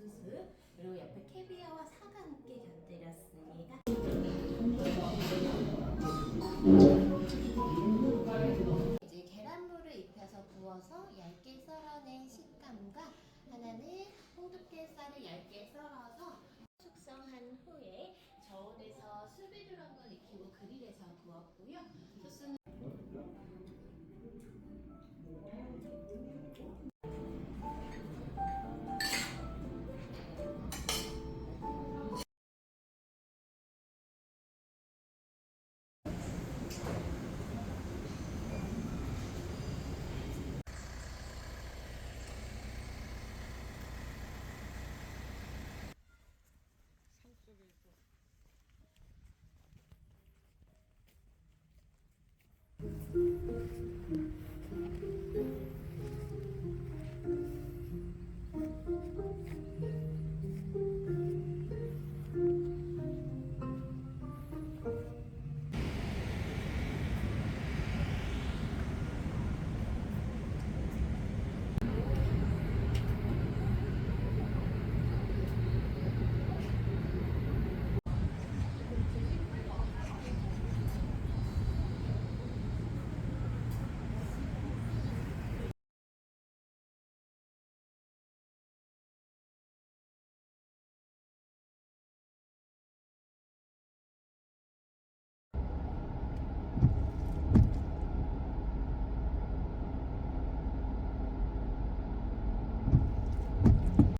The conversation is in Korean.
옥수수 그리고 옆에 캐비아와 사과 함께 곁들였습니다. 이제 계란물을 입혀서 구워서 얇게